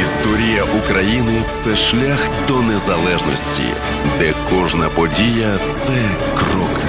Історія України це шлях до незалежності, де кожна подія це крок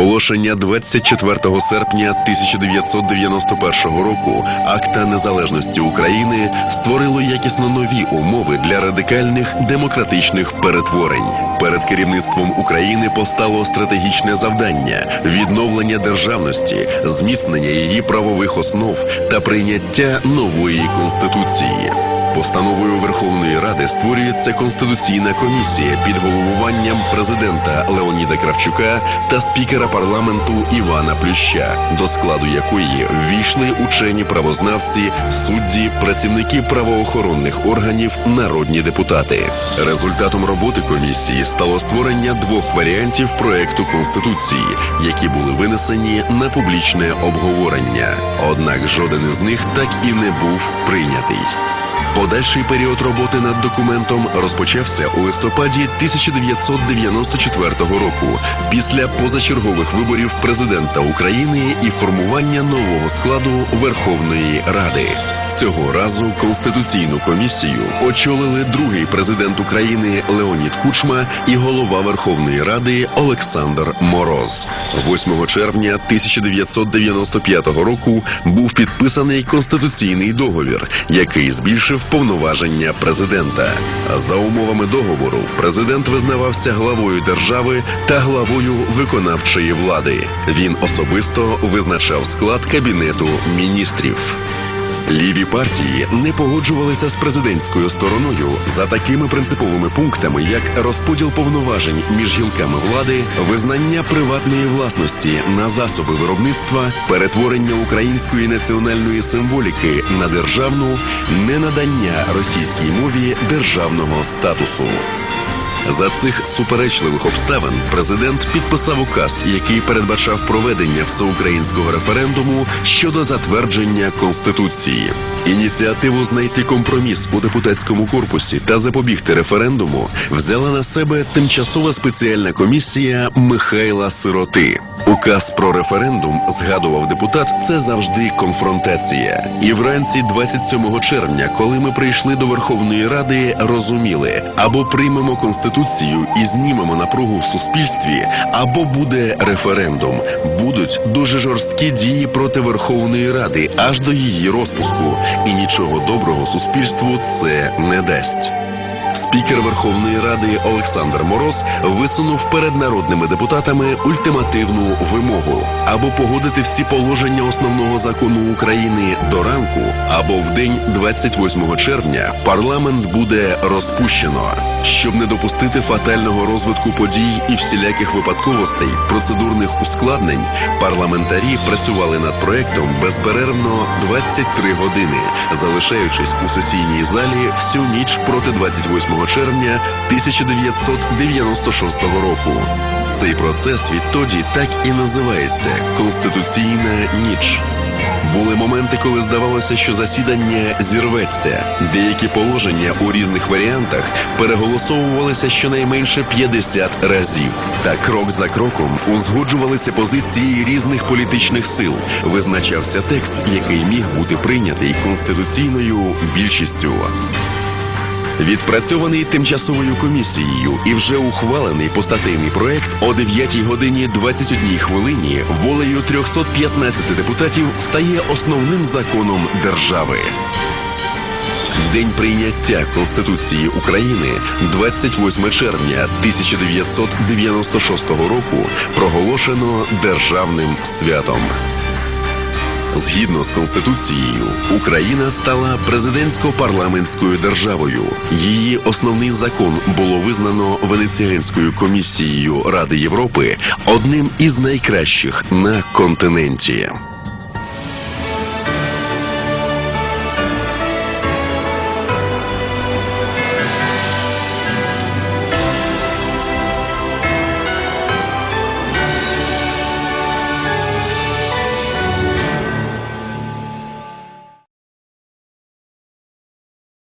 Проголошення 24 серпня 1991 року Акта Незалежності України створило якісно нові умови для радикальних демократичних перетворень. Перед керівництвом України постало стратегічне завдання відновлення державності, зміцнення її правових основ та прийняття нової конституції. Постановою Верховної Ради створюється конституційна комісія під головуванням президента Леоніда Кравчука та спікера парламенту Івана Плюща, до складу якої ввійшли учені правознавці, судді, працівники правоохоронних органів, народні депутати. Результатом роботи комісії стало створення двох варіантів проекту конституції, які були винесені на публічне обговорення. Однак жоден із них так і не був прийнятий. Подальший період роботи над документом розпочався у листопаді 1994 року після позачергових виборів президента України і формування нового складу Верховної Ради. Цього разу конституційну комісію очолили другий президент України Леонід Кучма і голова Верховної Ради Олександр Мороз. 8 червня 1995 року був підписаний конституційний договір, який збільшив повноваження президента. За умовами договору президент визнавався главою держави та главою виконавчої влади. Він особисто визначав склад кабінету міністрів. Ліві партії не погоджувалися з президентською стороною за такими принциповими пунктами, як розподіл повноважень між гілками влади, визнання приватної власності на засоби виробництва, перетворення української національної символіки на державну, ненадання російській мові державного статусу. За цих суперечливих обставин президент підписав указ, який передбачав проведення всеукраїнського референдуму щодо затвердження конституції. Ініціативу знайти компроміс у депутатському корпусі та запобігти референдуму взяла на себе тимчасова спеціальна комісія Михайла Сироти. Указ про референдум згадував депутат. Це завжди конфронтація. І вранці 27 червня, коли ми прийшли до Верховної Ради, розуміли або приймемо конституцію і знімемо напругу в суспільстві, або буде референдум. Будуть дуже жорсткі дії проти Верховної Ради аж до її розпуску, і нічого доброго суспільству це не дасть. Спікер Верховної Ради Олександр Мороз висунув перед народними депутатами ультимативну вимогу або погодити всі положення основного закону України до ранку, або в день 28 червня парламент буде розпущено. Щоб не допустити фатального розвитку подій і всіляких випадковостей, процедурних ускладнень, парламентарі працювали над проектом безперервно 23 години, залишаючись у сесійній залі всю ніч проти 28 червня 1996 року. Цей процес відтоді так і називається Конституційна ніч. Були моменти, коли здавалося, що засідання зірветься. Деякі положення у різних варіантах переголосовувалися щонайменше 50 разів. Та крок за кроком узгоджувалися позиції різних політичних сил. Визначався текст, який міг бути прийнятий конституційною більшістю. Відпрацьований тимчасовою комісією і вже ухвалений постатейний проект о 9 годині 21 хвилині волею 315 депутатів стає основним законом держави. День прийняття Конституції України 28 червня 1996 року проголошено державним святом. Згідно з конституцією, Україна стала президентсько-парламентською державою. Її основний закон було визнано Венеціанською комісією Ради Європи одним із найкращих на континенті.